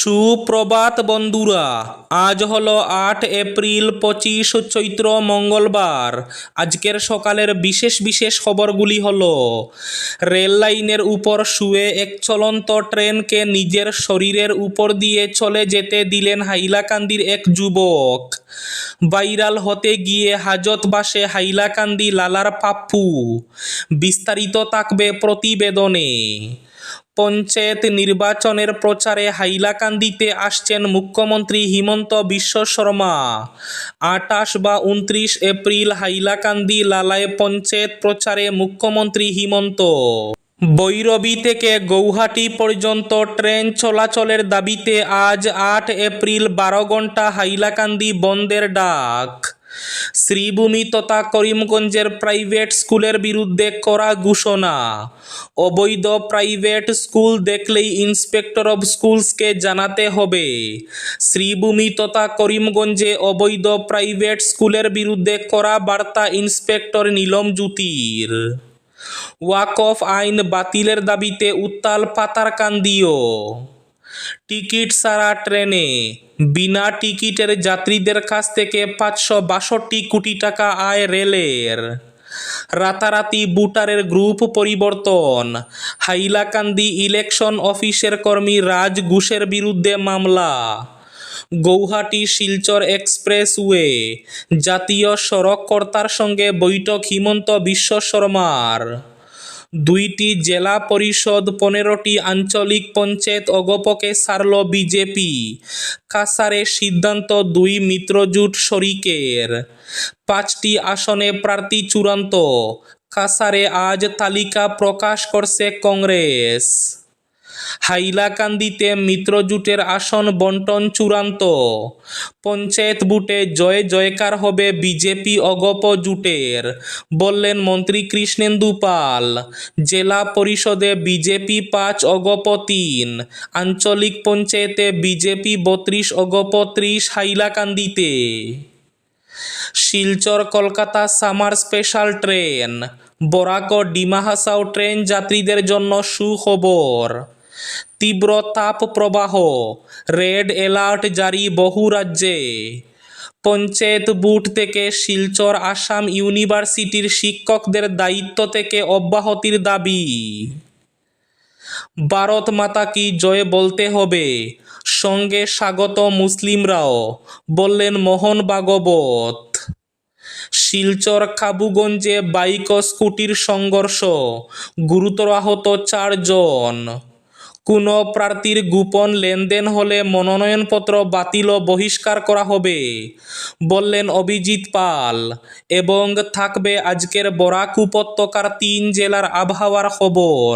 সুপ্রভাত বন্ধুরা, আজ হলো আট এপ্রিল পঁচিশ চৈত্র মঙ্গলবার। আজকের সকালের বিশেষ বিশেষ খবরগুলি হলো, রেল লাইনের উপর শুয়ে এক চলন্ত ট্রেনকে নিজের শরীরের উপর দিয়ে চলে যেতে দিলেন হাইলাকান্দির এক যুবক। ভাইরাল হতে গিয়ে হাজত বাসে হাইলাকান্দি লালার পাপ্পু। বিস্তারিত থাকবে প্রতিবেদনে। পঞ্চায়েত নির্বাচনের প্রচারে হাইলাকান্দিতে আসছেন মুখ্যমন্ত্রী হিমন্ত বিশ্ব শর্মা। আঠাশ বা উনত্রিশ এপ্রিল হাইলাকান্দি লালায় পঞ্চায়েত প্রচারে মুখ্যমন্ত্রী হিমন্ত। বৈরবী থেকে গৌহাটি পর্যন্ত ট্রেন চলাচলের দাবিতে আজ আট এপ্রিল বারো ঘণ্টা হাইলাকান্দি বন্ধের ডাক। শ্রীভূমি তথা করিমগঞ্জের প্রাইভেট স্কুলের বিরুদ্ধে করা ঘোষণা। অবৈধ প্রাইভেট স্কুল দেখলেই ইন্সপেক্টর অব স্কুলসকে জানাতে হবে। শ্রীভূমি তথা করিমগঞ্জে অবৈধ প্রাইভেট স্কুলের বিরুদ্ধে করা বার্তা ইন্সপেক্টর নীলম জ্যোতির। ওয়াকফ আইন বাতিলের দাবিতে উত্তাল পাতারকান্দিও। টিকিট ছাড়া ট্রেনে। বিনা টিকিটের যাত্রীদের কাছ থেকে পাঁচশো বাষট্টি কোটি টাকা আয় রেলের। রাতারাতি বুটারের গ্রুপ পরিবর্তন। হাইলাকান্দি ইলেকশন অফিসের কর্মী রাজ ঘুষের বিরুদ্ধে মামলা। গৌহাটি শিলচর এক্সপ্রেসওয়ে। জাতীয় সড়ক কর্তার সঙ্গে বৈঠক হিমন্ত বিশ্ব শর্মার। দুইটি জেলা পরিষদ পনেরোটি আঞ্চলিক পঞ্চায়েত অগপকে সারল বিজেপি। কাসারে সিদ্ধান্ত দুই মিত্রজোট শরিকের। পাঁচটি আসনে প্রার্থী চূড়ান্ত। কাসারে আজ তালিকা প্রকাশ করছে কংগ্রেস। হাইলাকান্দিতে মিত্রজোটের আসন বন্টন চূড়ান্ত। পঞ্চায়েত বুটে জয় জয়কার হবে বিজেপি অগপ জোটের, বললেন মন্ত্রী কৃষ্ণেন্দু পাল। জেলা পরিষদে বিজেপি পাঁচ, অগপ তিন। আঞ্চলিক পঞ্চায়েতে বিজেপি বত্রিশ, অগপ ত্রিশ হাইলাকান্দিতে। Silchar Kolkata summer special train, Barak Dima Hasao train যাত্রীদের জন্য সুখবর। তীব্র তাপ প্রবাহ রেড অ্যালার্ট জারি বহু রাজ্যে। পঞ্চায়েত বুট থেকে শিলচর আসাম ইউনিভার্সিটির শিক্ষকদের দায়িত্ব থেকে অব্যাহতির দাবি। ভারত মাতা কি জয় বলতে হবে? সঙ্গে স্বাগত মুসলিমরাও, বললেন মোহন ভাগবত। শিলচর কাবুগঞ্জে বাইক ও স্কুটির সংঘর্ষ, গুরুতর আহত চারজন। কোনো প্রার্থীর গোপন লেনদেন হলে মনোনয়নপত্র বাতিল ও বহিষ্কার করা হবে, বললেন অভিজিৎ পাল। এবং থাকবে আজকের বরাক উপত্যকার তিন জেলার আবহাওয়ার খবর।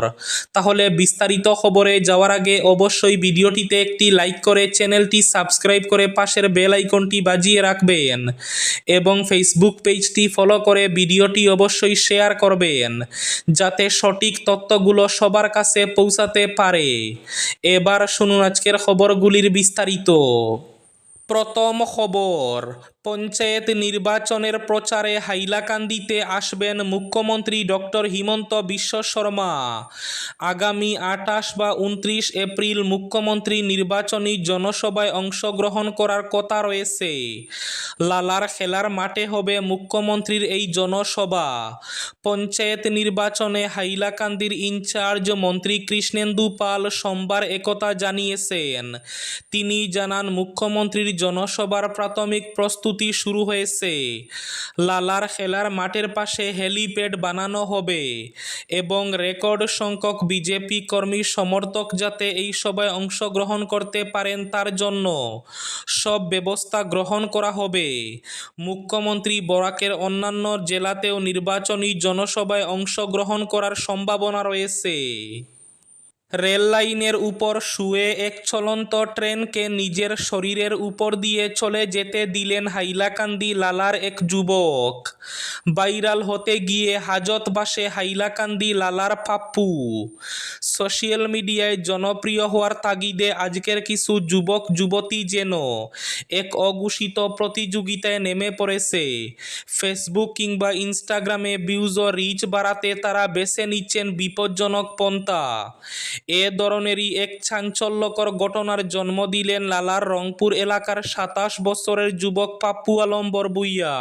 তাহলে বিস্তারিত খবরে যাওয়ার আগে অবশ্যই ভিডিওটিতে একটি লাইক করে চ্যানেলটি সাবস্ক্রাইব করে পাশের বেল আইকনটি বাজিয়ে রাখবেন এবং ফেসবুক পেজটি ফলো করে ভিডিওটি অবশ্যই শেয়ার করবেন, যাতে সঠিক তথ্যগুলো সবার কাছে পৌঁছাতে পারে। এবার শুনুন আজকের খবরগুলির বিস্তারিত। প্রথম খবর পঞ্চায়েত নির্বাচনের প্রচারে হাইলাকান্দিতে আসবেন মুখ্যমন্ত্রী ডক্টর হিমন্ত বিশ্ব শর্মা। আগামী আটাশ বা উনত্রিশ এপ্রিল মুখ্যমন্ত্রী নির্বাচনী জনসভায় অংশগ্রহণ করার কথা রয়েছে। লালার খেলার মাঠে হবে মুখ্যমন্ত্রীর এই জনসভা। পঞ্চায়েত নির্বাচনে হাইলাকান্দির ইনচার্জ মন্ত্রী কৃষ্ণেন্দু পাল সোমবার একথা জানিয়েছেন। তিনি জানান, মুখ্যমন্ত্রীর জনসভার প্রাথমিক প্রস্তুতি শুরু হয়েছে। লালার খেলার মাঠের পাশে হেলিপ্যাড বানানো হবে এবং রেকর্ড সংখ্যক বিজেপি কর্মী সমর্থক যাতে এই সভায় অংশগ্রহণ করতে পারেন তার জন্য সব ব্যবস্থা গ্রহণ করা হবে। মুখ্যমন্ত্রী বরাকের অন্যান্য জেলাতেও নির্বাচনী জনসভায় অংশগ্রহণ করার সম্ভাবনা রয়েছে। রেল লাইনের উপর শুয়ে এক চলন্ত ট্রেনকে নিজের শরীরের উপর দিয়ে চলে যেতে দিলেন হাইলাকান্দি লালার এক যুবক। ভাইরাল হতে গিয়ে হাজত বাসে হাইলাকান্দি লালার পাপ্পু। সোশ্যাল মিডিয়ায় জনপ্রিয় হওয়ার তাগিদে আজকের কিছু যুবক, যুবতী যেন এক অঘোষিত প্রতিযোগিতায় নেমে পড়েছে। ফেসবুক কিংবা ইনস্টাগ্রামে ভিউজ ও রিচ বাড়াতে তারা বেছে নিচ্ছেন বিপজ্জনক পন্থা। এ ধরনেরই এক চাঞ্চল্যকর ঘটনার জন্ম দিলেন লালার রংপুর এলাকার সাতাশ বছরের যুবক পাপ্পু আলম বরবুইয়া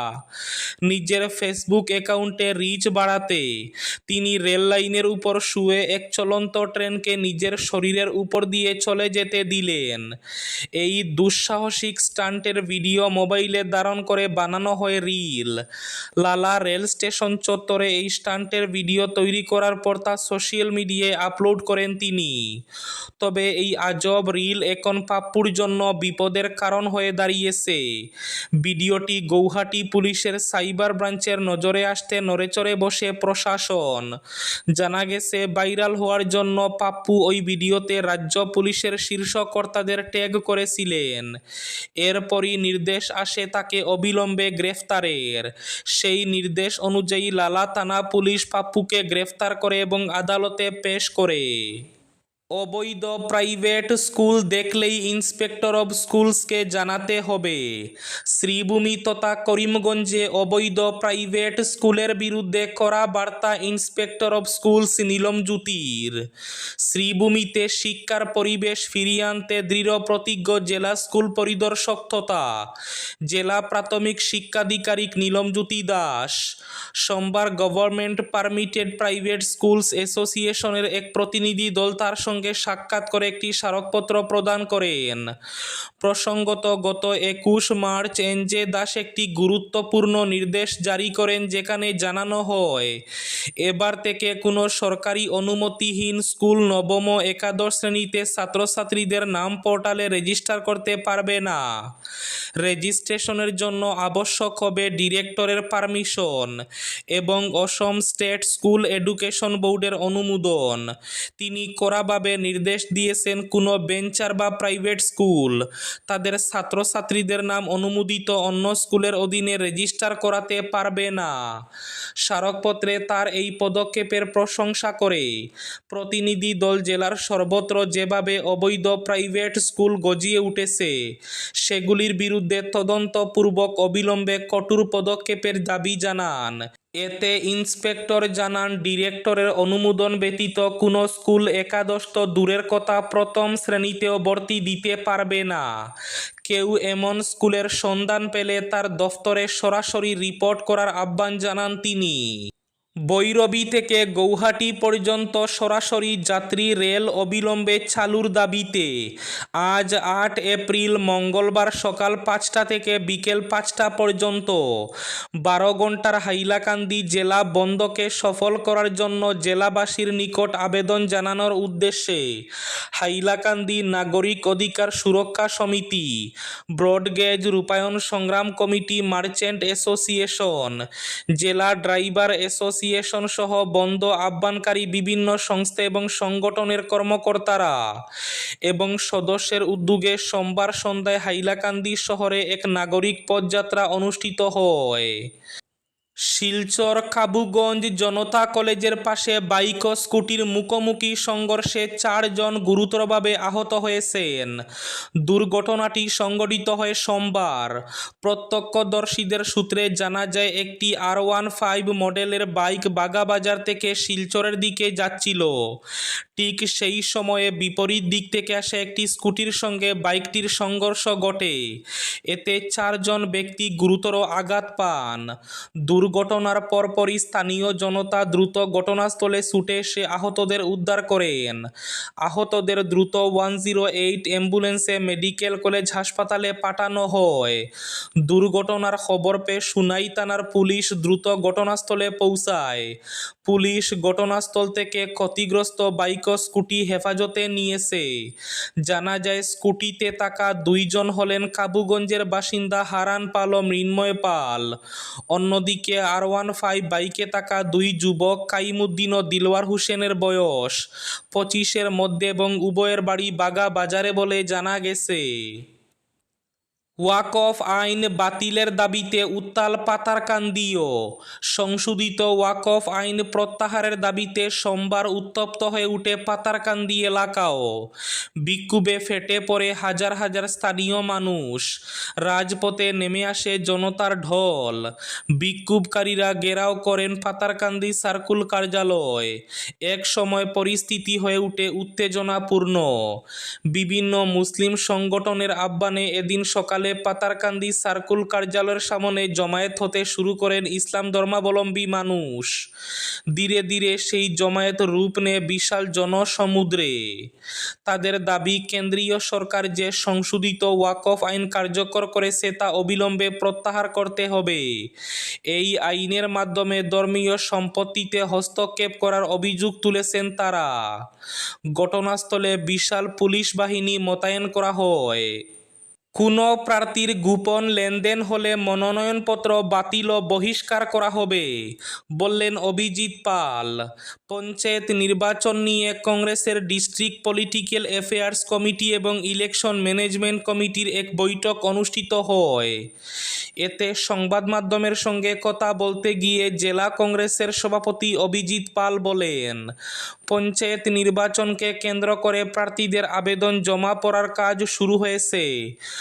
নিজের ফেসবুক অ্যাকাউন্টে রিচ বাড়াতে তিনি রেল লাইনের উপর শুয়ে এক চলন্ত ট্রেনকে নিজের শরীরের উপর দিয়ে চলে যেতে দিলেন। এই দুঃসাহসিক স্টান্টের ভিডিও মোবাইলে ধারণ করে বানানো হয় রিল। লালা রেল স্টেশন চত্বরে এই স্টান্টের ভিডিও তৈরি করার পর তা সোশ্যাল মিডিয়ায় আপলোড করেন তিনি। তবে এই আজব রিল এখন পাপ্পুর জন্য বিপদের কারণ হয়ে দাঁড়িয়েছে। ভিডিওটি গৌহাটি পুলিশের সাইবার ব্রাঞ্চের নজরে আসতে নড়েচড়ে বসে প্রশাসন। জানা গেছে, ভাইরাল হওয়ার জন্য পাপ্পু ওই ভিডিওতে রাজ্য পুলিশের শীর্ষ কর্তাদের ট্যাগ করেছিলেন। এরপরই নির্দেশ আসে তাকে অবিলম্বে গ্রেফতারের। সেই নির্দেশ অনুযায়ী লালা থানা পুলিশ পাপ্পুকে গ্রেফতার করে এবং আদালতে পেশ করে। অবৈধ প্রাইভেট স্কুল দেখলেই ইন্সপেক্টর অব স্কুলসকে জানাতে হবে। শ্রীভূমি তথা করিমগঞ্জে অবৈধ প্রাইভেট স্কুলের বিরুদ্ধে করা বার্তা ইন্সপেক্টর অব স্কুলস নীলম জ্যোতির। শ্রীভূমিতে শিক্ষার পরিবেশ ফিরিয়ে আনতে দৃঢ় প্রতিজ্ঞ জেলা স্কুল পরিদর্শক তথা জেলা প্রাথমিক শিক্ষাধিকারিক নীলম জ্যোতি দাস। সোমবার গভর্নমেন্ট পারমিটেড প্রাইভেট স্কুলস অ্যাসোসিয়েশনের এক প্রতিনিধি দল তার সঙ্গে সাক্ষাৎ করে একটি স্মারকপত্র প্রদান করেন। প্রসঙ্গত, গত একুশ মার্চ এনজে দাস একটি গুরুত্বপূর্ণ নির্দেশ জারি করেন যেখানে জানানো হয়, এবার থেকে কোনো সরকারি অনুমতিহীন স্কুল নবম একাদশ শ্রেণীতে ছাত্রছাত্রীদের নাম পোর্টালে রেজিস্টার করতে পারবে না। রেজিস্ট্রেশনের জন্য আবশ্যক হবে ডিরেক্টরের পারমিশন এবং অসম স্টেট স্কুল এডুকেশন বোর্ডের অনুমোদন। তিনি কড়াভাবে নির্দেশ দিয়েছেন কোনো বেঞ্চার বা প্রাইভেট স্কুল? তাদের ছাত্রছাত্রীদের নাম অনুমোদিত অন্য স্কুলের অধীনে রেজিস্টার করাতে পারবে না। স্মারকপত্রে তার এই পদক্ষেপের প্রশংসা করে। প্রতিনিধি দল জেলার সর্বত্র যেভাবে অবৈধ প্রাইভেট স্কুল গজিয়ে উঠেছে, সেগুলির বিরুদ্ধে তদন্তপূর্বক অবিলম্বে কঠোর পদক্ষেপের দাবি জানান। এতে ইন্সপেক্টর জানান ডিরেক্টরের অনুমোদন ব্যতীত কোনো স্কুল একাদশ তো দূরের কথা প্রথম শ্রেণীতেও ভর্তি দিতে পারবে না। কেউ এমন স্কুলের সন্ধান পেলে তার দফতরে সরাসরি রিপোর্ট করার আহ্বান জানান তিনি। বৈরবী থেকে গৌহাটি পর্যন্ত সরাসরি যাত্রী রেল অবিলম্বে চালুর দাবিতে। আজ আট এপ্রিল মঙ্গলবার সকাল পাঁচটা থেকে বিকেল পাঁচটা পর্যন্ত। বারো ঘণ্টার হাইলাকান্দি জেলা বন্ধকে সফল করার জন্য জেলাবাসীর নিকট আবেদন জানানোর উদ্দেশ্যে হাইলাকান্দি নাগরিক অধিকার সুরক্ষা সমিতি, ব্রডগেজ রূপায়ণ সংগ্রাম কমিটি মার্চেন্ট অ্যাসোসিয়েশন, জেলা ড্রাইভার অ্যাসোসিয়েশন সহ বন্ধ আহ্বানকারী বিভিন্ন সংস্থা এবং সংগঠনের কর্মকর্তারা এবং সদস্যের উদ্যোগে সোমবার সন্ধ্যায় হাইলাকান্দি শহরে এক নাগরিক পদযাত্রা অনুষ্ঠিত হয়। শিলচর কাবুগঞ্জ জনতা কলেজের পাশে বাইক ও স্কুটির মুখোমুখি সংঘর্ষে চারজন গুরুতরভাবে আহত হয়েছেন। দুর্ঘটনাটি সংঘটিত হয় সোমবার। প্রত্যক্ষদর্শীদের সূত্রে জানা যায়, একটি আর ওয়ান ফাইভ মডেলের বাইক বাগাবাজার থেকে শিলচরের দিকে যাচ্ছিল। ঠিক সেই সময়ে বিপরীত দিক থেকে আসা একটি স্কুটির সঙ্গে বাইকটির সংঘর্ষ ঘটে। এতে চারজন ব্যক্তি গুরুতর আঘাত পান। দুর্ঘটনার পরপরই স্থানীয় জনতা দ্রুত ঘটনাস্থলে ছুটে এসে আহতদের উদ্ধার করেন। আহতদের দ্রুত ওয়ান জিরো এইট অ্যাম্বুলেন্সে মেডিকেল কলেজ হাসপাতালে পাঠানো হয়। দুর্ঘটনার খবর পেয়ে সুনাই থানার পুলিশ দ্রুত ঘটনাস্থলে পৌঁছায়। পুলিশ ঘটনাস্থল থেকে ক্ষতিগ্রস্ত বাইক স্কুটি হেফাজতে নিয়েছে। জানা যায়, স্কুটিতে থাকা দুইজন হলেন কাবুগঞ্জের বাসিন্দা হারান পাল ও মৃন্ময় পাল। অন্যদিকে আর ওয়ান ফাইভ বাইকে থাকা দুই যুবক কাইমুদ্দিন ও দিলওয়ার হোসেনের বয়স পঁচিশের মধ্যে এবং উভয়ের বাড়ি বাগা বাজারে বলে জানা গেছে। ওয়াকফ আইন বাতিলের দাবিতে উত্তাল পাতারকান্দিও। সংশোধিত ওয়াকফ আইন প্রত্যাহারের দাবিতে সোমবার উত্তপ্ত হয়ে উঠে পাতারকান্দি এলাকাও। বিক্ষোভে ফেটে পড়ে হাজার হাজার স্থানীয় মানুষ। রাজপথে নেমে আসে জনতার ঢল। বিক্ষোভকারীরা ঘেরাও করেন পাতারকান্দি সার্কুল কার্যালয়। এক সময় পরিস্থিতি হয়ে উঠে উত্তেজনাপূর্ণ। বিভিন্ন মুসলিম সংগঠনের আহ্বানে এদিন সকালে পাতারকান্দি সার্কুল কার্যালয়ের সামনে জমায়েত হতে শুরু করেন ইসলাম ধর্মাবলম্বী মানুষ। ধীরে ধীরে সেই জমায়েত রূপ নেয় বিশাল জনসমুদ্রে। তাদের দাবি, কেন্দ্রীয় সরকার যে সংশোধিত ওয়াকফ আইন কার্যকর করেছে তা অবিলম্বে প্রত্যাহার করতে হবে। এই আইনের মাধ্যমে ধর্মীয় সম্পত্তিতে হস্তক্ষেপ করার অভিযোগ তুলেছেন তারা। ঘটনাস্থলে বিশাল পুলিশ বাহিনী মোতায়েন করা হয়। কোনো প্রার্থীর গোপন লেনদেন হলে মনোনয়নপত্র বাতিল ও বহিষ্কার করা হবে, বললেন অভিজিৎ পাল। পঞ্চায়েত নির্বাচন নিয়ে কংগ্রেসের ডিস্ট্রিক্ট পলিটিক্যাল অ্যাফেয়ার্স কমিটি এবং ইলেকশন ম্যানেজমেন্ট কমিটির এক বৈঠক অনুষ্ঠিত হয়। এতে সংবাদ মাধ্যমের সঙ্গে কথা বলতে গিয়ে জেলা কংগ্রেসের সভাপতি অভিজিৎ পাল বলেন, পঞ্চায়েত নির্বাচনকে কেন্দ্র করে প্রার্থীদের আবেদন জমা পড়ার কাজ শুরু হয়েছে।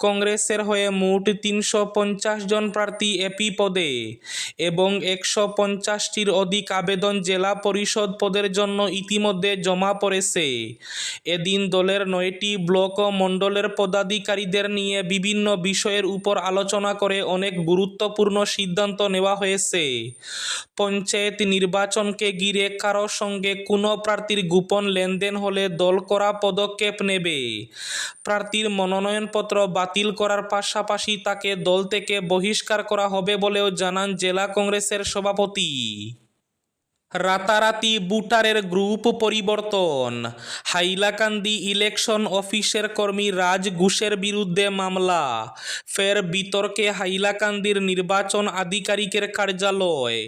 কংগ্রেসের হয়ে মোট তিনশো পঞ্চাশ জন প্রার্থী এপি পদে এবং একশো পঞ্চাশটির অধিক আবেদন জেলা পরিষদ পদের জন্য ইতিমধ্যে জমা পড়েছে। এদিন দলের নয়টি ব্লক ও মণ্ডলের পদাধিকারীদের নিয়ে বিভিন্ন বিষয়ের উপর আলোচনা করে অনেক গুরুত্বপূর্ণ সিদ্ধান্ত নেওয়া হয়েছে। পঞ্চায়েত নির্বাচনকে ঘিরে কারও সঙ্গে কোনো প্রার্থীর গোপন লেনদেন হলে দল করা পদক্ষেপ নেবে। প্রার্থীর মনোনয়নপত্র বাতিল করার পাশাপাশি তাকে দল থেকে বহিষ্কার করা হবে বলেও জানান জেলা কংগ্রেসের সভাপতি। রাতারাতি বুটারের গ্রুপ পরিবর্তন। হাইলাকান্দি ইলেকশন অফিসের কর্মী রাজ ঘুষের বিরুদ্ধে মামলা। ফের বিতর্কে হাইলাকান্দির নির্বাচন আধিকারিকের কার্যালয়।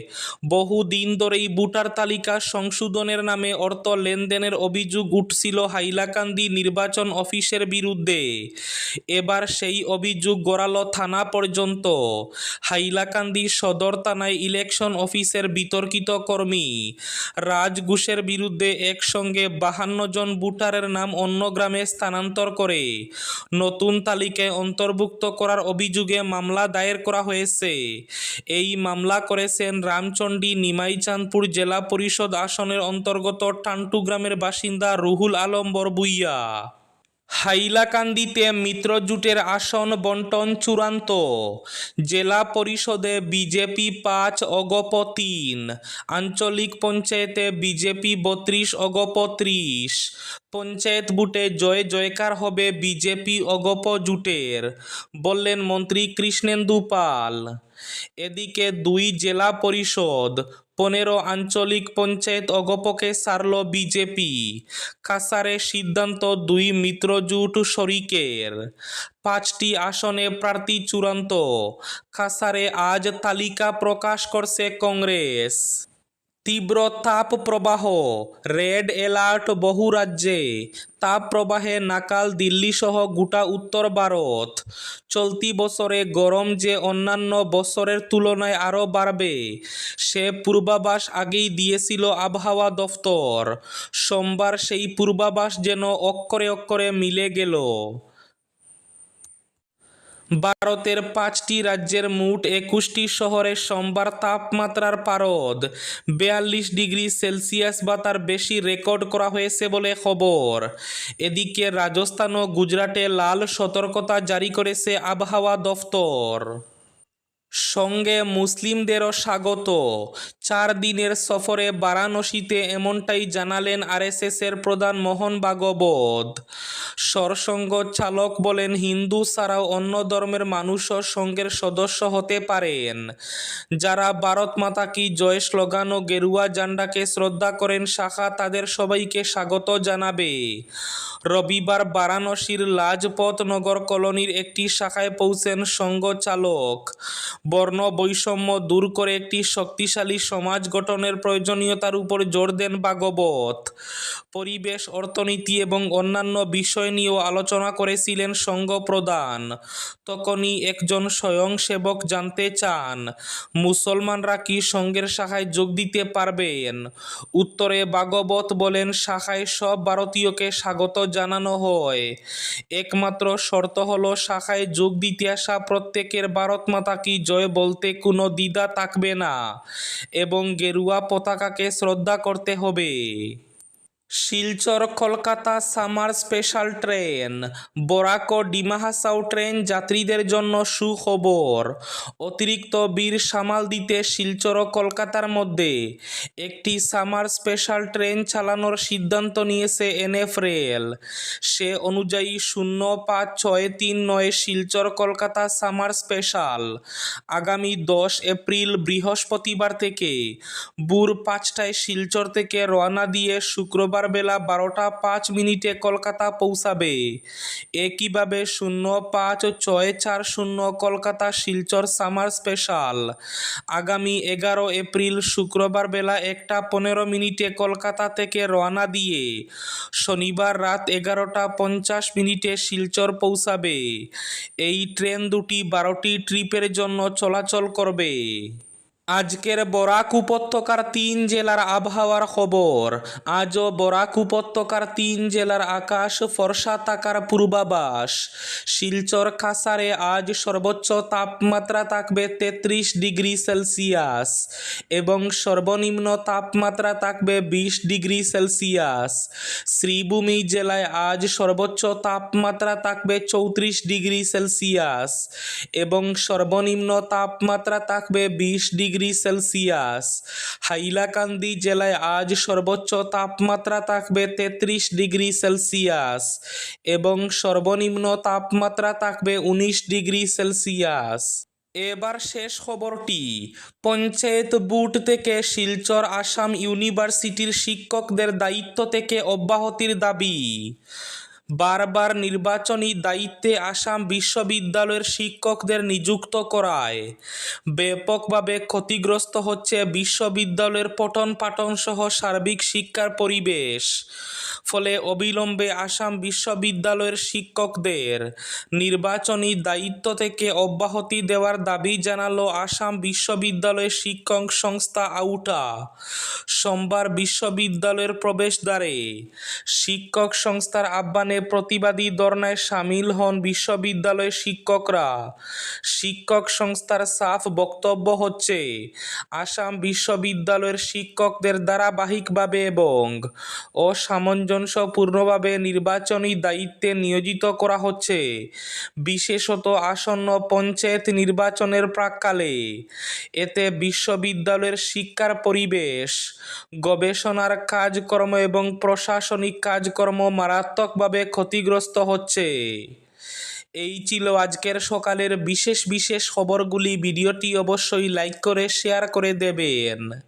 বহুদিন ধরেই বুটার তালিকা সংশোধনের নামে অর্থ লেনদেনের অভিযোগ উঠছিল হাইলাকান্দি নির্বাচন অফিসের বিরুদ্ধে। এবার সেই অভিযোগ গড়ালো থানা পর্যন্ত। হাইলাকান্দি সদর থানায় ইলেকশন অফিসের বিতর্কিত কর্মী রাজ ঘোষের বিরুদ্ধে একসঙ্গে বাহান্ন জন ভোটারের নাম অন্য গ্রামে স্থানান্তর করে। নতুন তালিকায় অন্তর্ভুক্ত করার অভিযোগে মামলা দায়ের করা হয়েছে। এই মামলা করেছেন রামচণ্ডী নিমাইচাঁদপুর জেলা পরিষদ আসনের অন্তর্গত টান্টু গ্রামের বাসিন্দা রুহুল আলম বরবুইয়া। হাইলাকান্দিতে মিত্রজোটের আসন বন্টন চূড়ান্ত। জেলা পরিষদে বিজেপি পাঁচ, অগপ তিন। আঞ্চলিক পঞ্চায়েতে বিজেপি বত্রিশ, অগপ ত্রিশ। পঞ্চায়েত বুটে জয় জয়কার হবে বিজেপি অগপ জুটের, বললেন মন্ত্রী কৃষ্ণেন্দু পাল। এদিকে দুই জেলা পরিষদ পনেরো আঞ্চলিক পঞ্চায়েত অগপকে সারল বিজেপি। কাসারে সিদ্ধান্ত দুই মিত্রজোট শরিকের। পাঁচটি আসনে প্রার্থী চূড়ান্ত। কাসারে আজ তালিকা প্রকাশ করছে কংগ্রেস। তীব্র তাপ প্রবাহ, রেড অ্যালার্ট বহু রাজ্যে। তাপ প্রবাহে নাকাল দিল্লি সহ গোটা উত্তর ভারত। চলতি বছরে গরম যে অন্যান্য বছরের তুলনায় আরও বাড়বে, সে পূর্বাভাস আগেই দিয়েছিল আবহাওয়া দফতর। সোমবার সেই পূর্বাভাস যেন অক্ষরে অক্ষরে মিলে গেল। ভারতের পাঁচটি রাজ্যের মোট একুশটি শহরে সোমবার তাপমাত্রার পারদ। বেয়াল্লিশ ডিগ্রি সেলসিয়াস বা তার বেশি রেকর্ড করা হয়েছে বলে খবর। এদিকে রাজস্থান ও গুজরাটে লাল সতর্কতা জারি করেছে আবহাওয়া দফতর। সঙ্গে মুসলিমদেরও স্বাগত। চার দিনের সফরে বারাণসীতে এমনটাই জানালেন আরএসএসের প্রধান মোহন ভাগবত। সরসঙ্গ চালক বলেন, হিন্দু ছাড়াও অন্য ধর্মের মানুষও সঙ্গের সদস্য হতে পারেন। যারা ভারত মাতা কি জয় স্লোগান ও গেরুয়া জান্ডাকে শ্রদ্ধা করেন, শাখা তাদের সবাইকে স্বাগত জানাবে। রবিবার বারাণসীর লাজপত নগর কলোনির একটি শাখায় পৌঁছেন সঙ্গ চালক। বর্ণ বৈষম্য দূর করে একটি শক্তিশালী সমাজ গঠনের প্রয়োজনীয়তার উপর জোর দেন ভাগবত। পরিবেশ, অর্থনীতি এবং অন্যান্য বিষয় নিয়েও আলোচনা করেছিলেন সঙ্গ প্রধান তখনই একজন স্বয়ংসেবক জানতে চান, মুসলমানরা কি সঙ্গের শাখায় যোগ দিতে পারবেন? উত্তরে ভাগবত বলেন শাখায় সব ভারতীয়কে স্বাগত জানানো হয়। একমাত্র শর্ত হলো শাখায় যোগ দিতে আসা প্রত্যেকের ভারত মাতা কি জয় বলতে কোনো দ্বিধা থাকবে না এবং গেরুয়া পতাকাকে শ্রদ্ধা করতে হবে। Silchar, Kolkata summer special train. Barak ও ডিমাহাসাও ট্রেন যাত্রীদের জন্য সুখবর। অতিরিক্ত বীর সামাল দিতে শিলচর কলকাতার মধ্যে। একটি সামার স্পেশাল ট্রেন চালানোর সিদ্ধান্ত নিয়েছে এনএফ রেল। সে অনুযায়ী শূন্য পাঁচ ছয় তিন নয় শিলচর, কলকাতা সামার স্পেশাল। আগামী দশ এপ্রিল বৃহস্পতিবার থেকে। ভোর পাঁচটায় শিলচর থেকে রওনা দিয়ে শুক্রবার বেলা বারোটা পাঁচ মিনিটে কলকাতা পৌঁছাবে। একইভাবে শূন্য পাঁচ ছয় চার শূন্য কলকাতা শিলচর সামার স্পেশাল। আগামী এগারো এপ্রিল শুক্রবার বেলা একটা পনেরো মিনিটে কলকাতা থেকে রওনা দিয়ে শনিবার রাত এগারোটা পঞ্চাশ মিনিটে শিলচর পৌঁছাবে। এই ট্রেন দুটি বারোটি ট্রিপের জন্য চলাচল করবে। আজকের বরাক উপত্যকার তিন জেলার আবহাওয়ার খবর। আজও বরাক উপত্যকার তিন জেলার আকাশ ফর্সা থাকার পূর্বাভাস। শিলচর কাসারে আজ সর্বোচ্চ তাপমাত্রা থাকবে তেত্রিশ ডিগ্রি সেলসিয়াস এবং সর্বনিম্ন তাপমাত্রা থাকবে বিশ ডিগ্রি সেলসিয়াস। শ্রীভূমি জেলায় আজ সর্বোচ্চ তাপমাত্রা থাকবে চৌত্রিশ ডিগ্রি সেলসিয়াস এবং সর্বনিম্ন তাপমাত্রা থাকবে বিশ ডিগ্রি সেলসিয়াস। হাইলাকান্দি জেলায় আজ সর্বোচ্চ তাপমাত্রা থাকবে তেত্রিশ ডিগ্রি সেলসিয়াস এবং সর্বনিম্ন তাপমাত্রা থাকবে উনিশ ডিগ্রি সেলসিয়াস। এবার শেষ খবরটি। পঞ্চায়েত বুট থেকে শিলচর আসাম ইউনিভার্সিটির শিক্ষকদের দায়িত্ব থেকে অব্যাহতির দাবি। বারবার নির্বাচনী দায়িত্বে আসাম বিশ্ববিদ্যালয়ের শিক্ষকদের নিযুক্ত করায়। ব্যাপকভাবে ক্ষতিগ্রস্ত হচ্ছে বিশ্ববিদ্যালয়ের পঠন পাঠন সহ সার্বিক শিক্ষার পরিবেশ। ফলে অবিলম্বে আসাম বিশ্ববিদ্যালয়ের শিক্ষকদের নির্বাচনী দায়িত্ব থেকে অব্যাহতি দেওয়ার দাবি জানালো আসাম বিশ্ববিদ্যালয়ের শিক্ষক সংস্থা আউটা। সোমবার বিশ্ববিদ্যালয়ের প্রবেশদ্বারে শিক্ষক সংস্থার আহ্বানে প্রতিবাদী ধর্নায় সামিল হন বিশ্ববিদ্যালয়ের শিক্ষকরা। শিক্ষক সংস্থার সাফ বক্তব্য হচ্ছে, আসাম বিশ্ববিদ্যালয়ের শিক্ষকদের ধারাবাহিকভাবে এবং অসামঞ্জস্যপূর্ণভাবে নির্বাচনী দায়িত্বে নিয়োজিত করা হচ্ছে। বিশেষত আসন্ন পঞ্চায়েত নির্বাচনের প্রাক্কালে এতে বিশ্ববিদ্যালয়ের শিক্ষার পরিবেশ, গবেষণার কাজকর্ম এবং প্রশাসনিক কাজকর্ম মারাত্মকভাবে ক্ষতিগ্রস্ত হচ্ছে। এই ছিল আজকের সকালের বিশেষ বিশেষ খবরগুলি। ভিডিওটি অবশ্যই লাইক করে শেয়ার করে দেবেন।